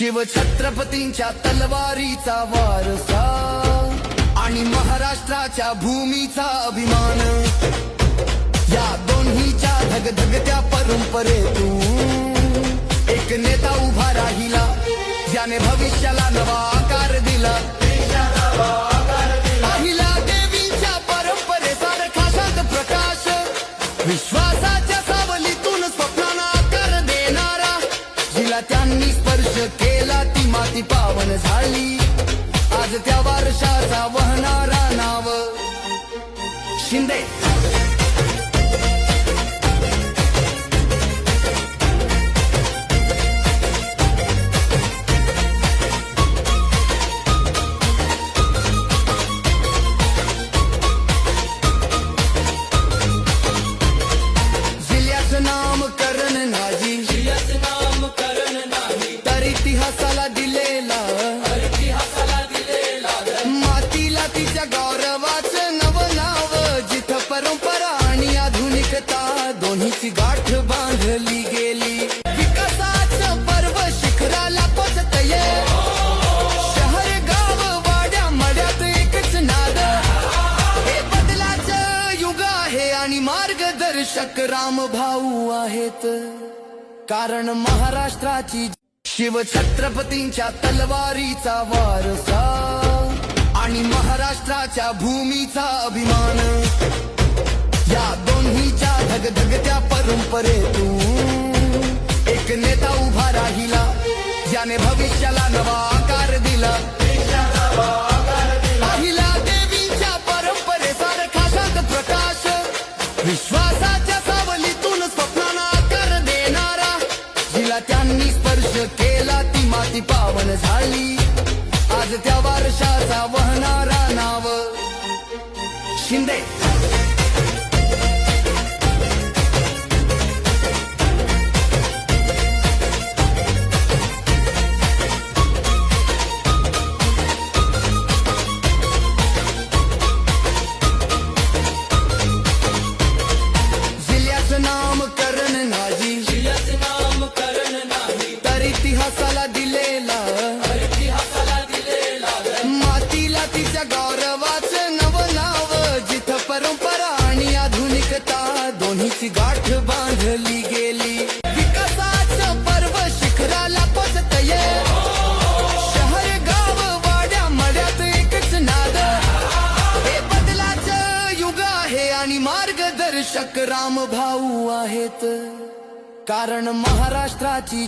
शिव छत्रपतींच्या तलवारीचा वारसा आणि महाराष्ट्राच्या भूमीचा अभिमान. या दोन्हीच्या धगधगत्या परंपरेतून एक नेता उभा राहिला. ज्याने भविष्याला नवा आकार दिला. पाहिला देवीच्या परंपरेसारखा शांत प्रकाश. विश्वासाच्या सावलीतून स्वप्नांना आकार देणारा जिला त्यांनी स्पर्श गेला ती माती पावन झाली. आज त्या वारशाचा वहणारा नाव शिंदे. दोन्हीची गाठ बांधली गेली. विकासाचं पर्व शिखराला पोचतये. शहर गाव वाड्या मड्यात एकच नाद. हे बदलाचं युग आहे आणि मार्गदर्शक राम भाऊ आहेत. कारण महाराष्ट्राची शिव छत्रपतींच्या तलवारीचा वारसा आणि महाराष्ट्राच्या भूमीचा अभिमान. नेता उभा राहिला. ज्याने भविष्याला नवा आकार दिला. पाहिला देवीच्या परंपरे सारखा शांत प्रकाश. विश्वासाच्या सावलीतून स्वप्नाला आकार देणारा. जिला त्यांनी स्पर्श केला ती माती पावन झाली. आज त्या वारशाचा वहणारा नाव शिंदे. इतिहासाला दिलेला. इतिहासाला दिलेला मातीला तिच्या गौरवाचं नव नाव. जिथं परंपरा आणि आधुनिकता दोन्हीची गाठ बांधली गेली. विकासाचं पर्व शिखराला पोचतये शहर गाव वाड्या मड्यात एकच नाद. हे बदलाचं युग आहे आणि मार्गदर्शक राम भाऊ आहेत. कारण महाराष्ट्राची